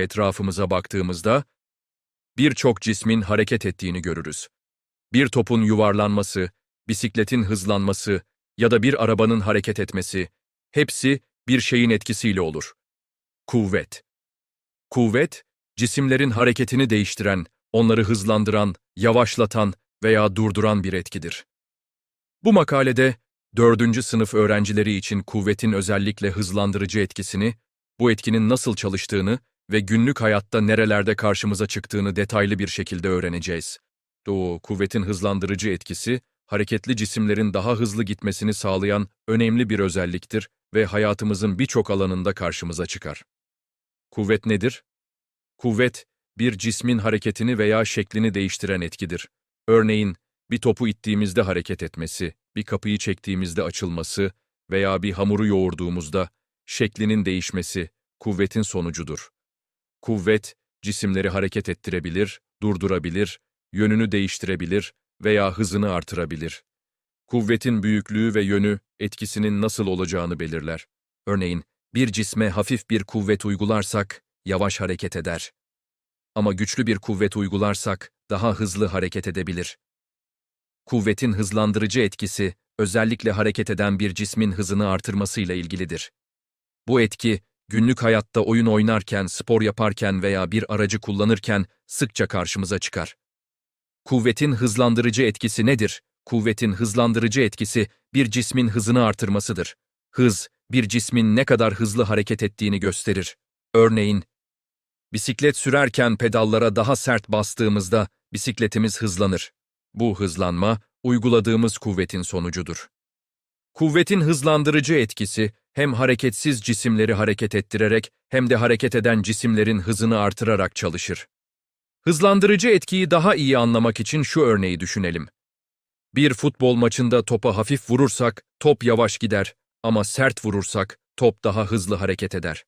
Etrafımıza baktığımızda birçok cismin hareket ettiğini görürüz. Bir topun yuvarlanması, bisikletin hızlanması ya da bir arabanın hareket etmesi hepsi bir şeyin etkisiyle olur. Kuvvet. Kuvvet, cisimlerin hareketini değiştiren, onları hızlandıran, yavaşlatan veya durduran bir etkidir. Bu makalede dördüncü sınıf öğrencileri için kuvvetin özellikle hızlandırıcı etkisini, bu etkinin nasıl çalıştığını ve günlük hayatta nerelerde karşımıza çıktığını detaylı bir şekilde öğreneceğiz. Doğu, kuvvetin hızlandırıcı etkisi, hareketli cisimlerin daha hızlı gitmesini sağlayan önemli bir özelliktir ve hayatımızın birçok alanında karşımıza çıkar. Kuvvet nedir? Kuvvet, bir cismin hareketini veya şeklini değiştiren etkidir. Örneğin, bir topu ittiğimizde hareket etmesi, bir kapıyı çektiğimizde açılması veya bir hamuru yoğurduğumuzda şeklinin değişmesi kuvvetin sonucudur. Kuvvet, cisimleri hareket ettirebilir, durdurabilir, yönünü değiştirebilir veya hızını artırabilir. Kuvvetin büyüklüğü ve yönü etkisinin nasıl olacağını belirler. Örneğin, bir cisme hafif bir kuvvet uygularsak yavaş hareket eder. Ama güçlü bir kuvvet uygularsak daha hızlı hareket edebilir. Kuvvetin hızlandırıcı etkisi, özellikle hareket eden bir cismin hızını artırmasıyla ilgilidir. Bu etki, günlük hayatta oyun oynarken, spor yaparken veya bir aracı kullanırken sıkça karşımıza çıkar. Kuvvetin hızlandırıcı etkisi nedir? Kuvvetin hızlandırıcı etkisi bir cismin hızını artırmasıdır. Hız, bir cismin ne kadar hızlı hareket ettiğini gösterir. Örneğin, bisiklet sürerken pedallara daha sert bastığımızda bisikletimiz hızlanır. Bu hızlanma, uyguladığımız kuvvetin sonucudur. Kuvvetin hızlandırıcı etkisi, hem hareketsiz cisimleri hareket ettirerek hem de hareket eden cisimlerin hızını artırarak çalışır. Hızlandırıcı etkiyi daha iyi anlamak için şu örneği düşünelim. Bir futbol maçında topa hafif vurursak top yavaş gider ama sert vurursak top daha hızlı hareket eder.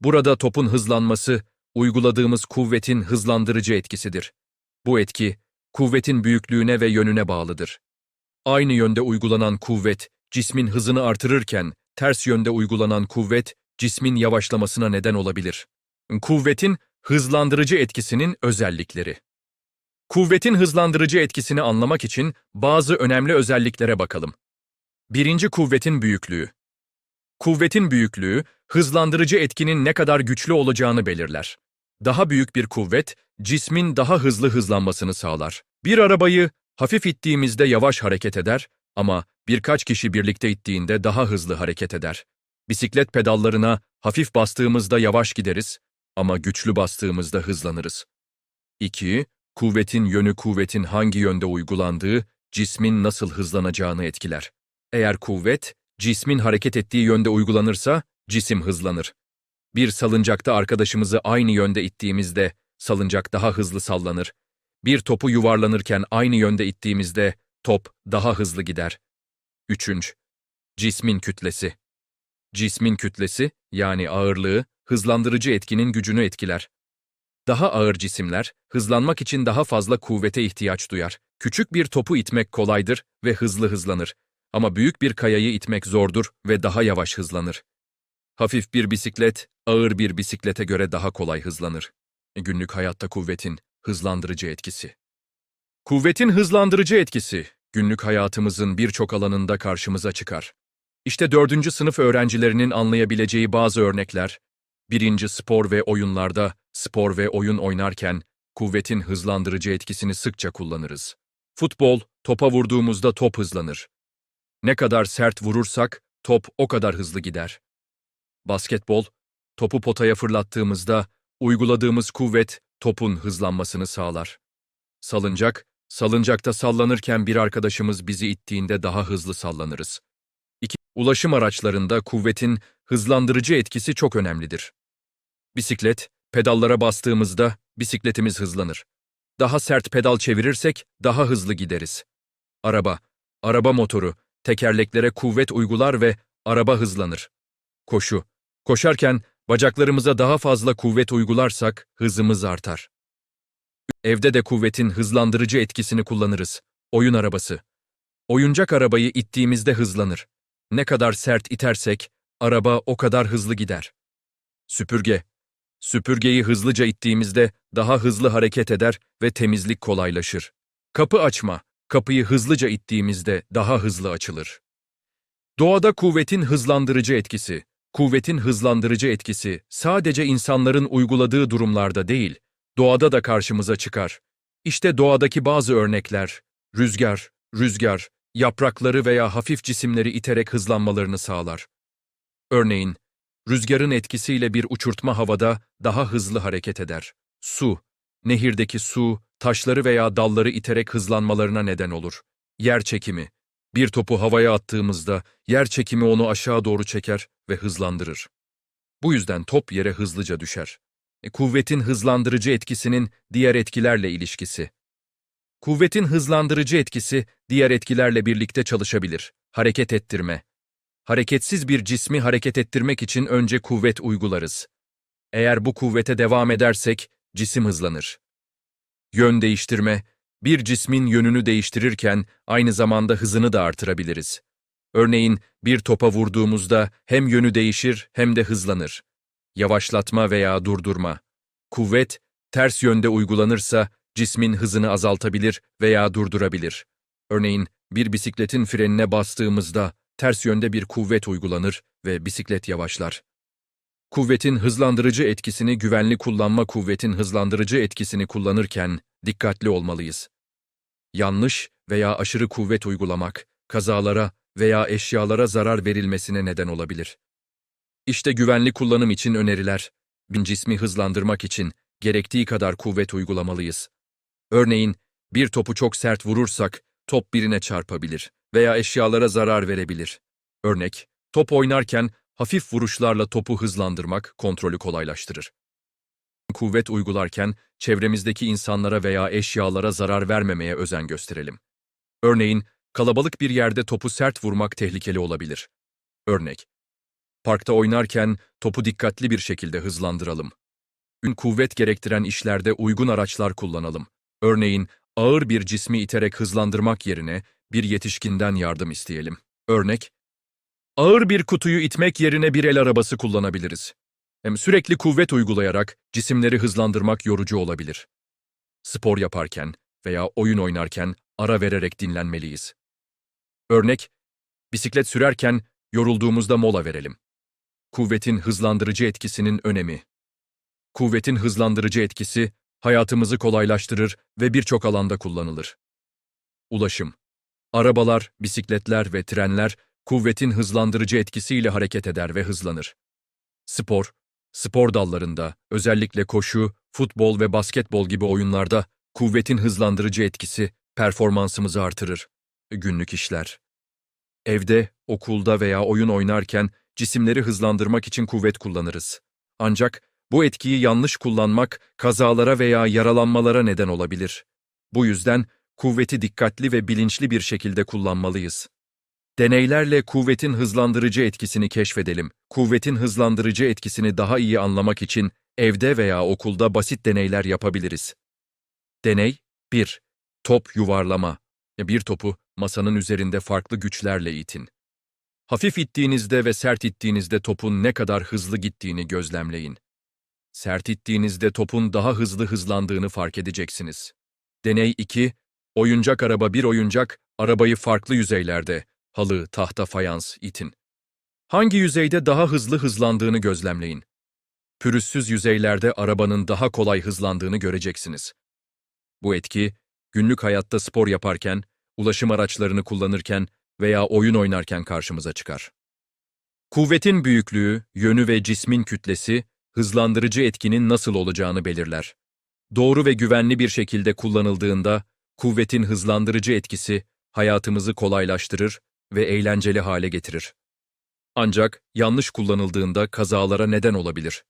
Burada topun hızlanması, uyguladığımız kuvvetin hızlandırıcı etkisidir. Bu etki, kuvvetin büyüklüğüne ve yönüne bağlıdır. Aynı yönde uygulanan kuvvet, cismin hızını artırırken, ters yönde uygulanan kuvvet, cismin yavaşlamasına neden olabilir. Kuvvetin hızlandırıcı etkisinin özellikleri. Kuvvetin hızlandırıcı etkisini anlamak için bazı önemli özelliklere bakalım. Birinci kuvvetin büyüklüğü. Kuvvetin büyüklüğü, hızlandırıcı etkinin ne kadar güçlü olacağını belirler. Daha büyük bir kuvvet, cismin daha hızlı hızlanmasını sağlar. Bir arabayı hafif ittiğimizde yavaş hareket eder ama birkaç kişi birlikte ittiğinde daha hızlı hareket eder. Bisiklet pedallarına hafif bastığımızda yavaş gideriz ama güçlü bastığımızda hızlanırız. 2. Kuvvetin yönü kuvvetin hangi yönde uygulandığı, cismin nasıl hızlanacağını etkiler. Eğer kuvvet, cismin hareket ettiği yönde uygulanırsa, cisim hızlanır. Bir salıncakta arkadaşımızı aynı yönde ittiğimizde, salıncak daha hızlı sallanır. Bir topu yuvarlanırken aynı yönde ittiğimizde, top daha hızlı gider. 3. Cismin kütlesi. Cismin kütlesi, yani ağırlığı, hızlandırıcı etkinin gücünü etkiler. Daha ağır cisimler, hızlanmak için daha fazla kuvvete ihtiyaç duyar. Küçük bir topu itmek kolaydır ve hızlı hızlanır. Ama büyük bir kayayı itmek zordur ve daha yavaş hızlanır. Hafif bir bisiklet, ağır bir bisiklete göre daha kolay hızlanır. Günlük hayatta kuvvetin hızlandırıcı etkisi. Kuvvetin hızlandırıcı etkisi, günlük hayatımızın birçok alanında karşımıza çıkar. İşte dördüncü sınıf öğrencilerinin anlayabileceği bazı örnekler. Birinci spor ve oyunlarda, spor ve oyun oynarken kuvvetin hızlandırıcı etkisini sıkça kullanırız. Futbol, topa vurduğumuzda top hızlanır. Ne kadar sert vurursak top o kadar hızlı gider. Basketbol, topu potaya fırlattığımızda uyguladığımız kuvvet topun hızlanmasını sağlar. Salıncak, salıncakta sallanırken bir arkadaşımız bizi ittiğinde daha hızlı sallanırız. İki, ulaşım araçlarında kuvvetin hızlandırıcı etkisi çok önemlidir. Bisiklet, pedallara bastığımızda bisikletimiz hızlanır. Daha sert pedal çevirirsek daha hızlı gideriz. Araba, araba motoru, tekerleklere kuvvet uygular ve araba hızlanır. Koşu, koşarken bacaklarımıza daha fazla kuvvet uygularsak hızımız artar. Evde de kuvvetin hızlandırıcı etkisini kullanırız. Oyun arabası. Oyuncak arabayı ittiğimizde hızlanır. Ne kadar sert itersek araba o kadar hızlı gider. Süpürge. Süpürgeyi hızlıca ittiğimizde daha hızlı hareket eder ve temizlik kolaylaşır. Kapı açma, kapıyı hızlıca ittiğimizde daha hızlı açılır. Doğada kuvvetin hızlandırıcı etkisi. Kuvvetin hızlandırıcı etkisi sadece insanların uyguladığı durumlarda değil, doğada da karşımıza çıkar. İşte doğadaki bazı örnekler. Rüzgar, rüzgar, yaprakları veya hafif cisimleri iterek hızlanmalarını sağlar. Örneğin, rüzgarın etkisiyle bir uçurtma havada daha hızlı hareket eder. Su, nehirdeki su, taşları veya dalları iterek hızlanmalarına neden olur. Yer çekimi, bir topu havaya attığımızda yer çekimi onu aşağı doğru çeker ve hızlandırır. Bu yüzden top yere hızlıca düşer. E, kuvvetin hızlandırıcı etkisinin diğer etkilerle ilişkisi. Kuvvetin hızlandırıcı etkisi diğer etkilerle birlikte çalışabilir. Hareket ettirme. Hareketsiz bir cismi hareket ettirmek için önce kuvvet uygularız. Eğer bu kuvvete devam edersek cisim hızlanır. Yön değiştirme, bir cismin yönünü değiştirirken aynı zamanda hızını da artırabiliriz. Örneğin bir topa vurduğumuzda hem yönü değişir hem de hızlanır. Yavaşlatma veya durdurma. Kuvvet, ters yönde uygulanırsa cismin hızını azaltabilir veya durdurabilir. Örneğin bir bisikletin frenine bastığımızda ters yönde bir kuvvet uygulanır ve bisiklet yavaşlar. Kuvvetin hızlandırıcı etkisini güvenli kullanma kuvvetin hızlandırıcı etkisini kullanırken dikkatli olmalıyız. Yanlış veya aşırı kuvvet uygulamak, kazalara veya eşyalara zarar verilmesine neden olabilir. İşte güvenli kullanım için öneriler. Bir cismi hızlandırmak için gerektiği kadar kuvvet uygulamalıyız. Örneğin, bir topu çok sert vurursak top birine çarpabilir veya eşyalara zarar verebilir. Örnek, top oynarken hafif vuruşlarla topu hızlandırmak kontrolü kolaylaştırır. Kuvvet uygularken çevremizdeki insanlara veya eşyalara zarar vermemeye özen gösterelim. Örneğin, kalabalık bir yerde topu sert vurmak tehlikeli olabilir. Örnek, parkta oynarken topu dikkatli bir şekilde hızlandıralım. Ün kuvvet gerektiren işlerde uygun araçlar kullanalım. Örneğin, ağır bir cismi iterek hızlandırmak yerine bir yetişkinden yardım isteyelim. Örnek, ağır bir kutuyu itmek yerine bir el arabası kullanabiliriz. Hem sürekli kuvvet uygulayarak cisimleri hızlandırmak yorucu olabilir. Spor yaparken veya oyun oynarken ara vererek dinlenmeliyiz. Örnek, bisiklet sürerken yorulduğumuzda mola verelim. Kuvvetin hızlandırıcı etkisinin önemi. Kuvvetin hızlandırıcı etkisi hayatımızı kolaylaştırır ve birçok alanda kullanılır. Ulaşım. Arabalar, bisikletler ve trenler kuvvetin hızlandırıcı etkisiyle hareket eder ve hızlanır. Spor, spor dallarında, özellikle koşu, futbol ve basketbol gibi oyunlarda kuvvetin hızlandırıcı etkisi performansımızı artırır. Günlük işler. Evde, okulda veya oyun oynarken cisimleri hızlandırmak için kuvvet kullanırız. Ancak bu etkiyi yanlış kullanmak kazalara veya yaralanmalara neden olabilir. Bu yüzden kuvveti dikkatli ve bilinçli bir şekilde kullanmalıyız. Deneylerle kuvvetin hızlandırıcı etkisini keşfedelim. Kuvvetin hızlandırıcı etkisini daha iyi anlamak için evde veya okulda basit deneyler yapabiliriz. Deney 1. Top yuvarlama. Bir topu masanın üzerinde farklı güçlerle itin. Hafif ittiğinizde ve sert ittiğinizde topun ne kadar hızlı gittiğini gözlemleyin. Sert ittiğinizde topun daha hızlı hızlandığını fark edeceksiniz. Deney 2. Oyuncak araba bir oyuncak, arabayı farklı yüzeylerde, halı, tahta, fayans, itin. Hangi yüzeyde daha hızlı hızlandığını gözlemleyin. Pürüzsüz yüzeylerde arabanın daha kolay hızlandığını göreceksiniz. Bu etki, günlük hayatta spor yaparken, ulaşım araçlarını kullanırken veya oyun oynarken karşımıza çıkar. Kuvvetin büyüklüğü, yönü ve cismin kütlesi, hızlandırıcı etkinin nasıl olacağını belirler. Doğru ve güvenli bir şekilde kullanıldığında, kuvvetin hızlandırıcı etkisi hayatımızı kolaylaştırır ve eğlenceli hale getirir. Ancak yanlış kullanıldığında kazalara neden olabilir.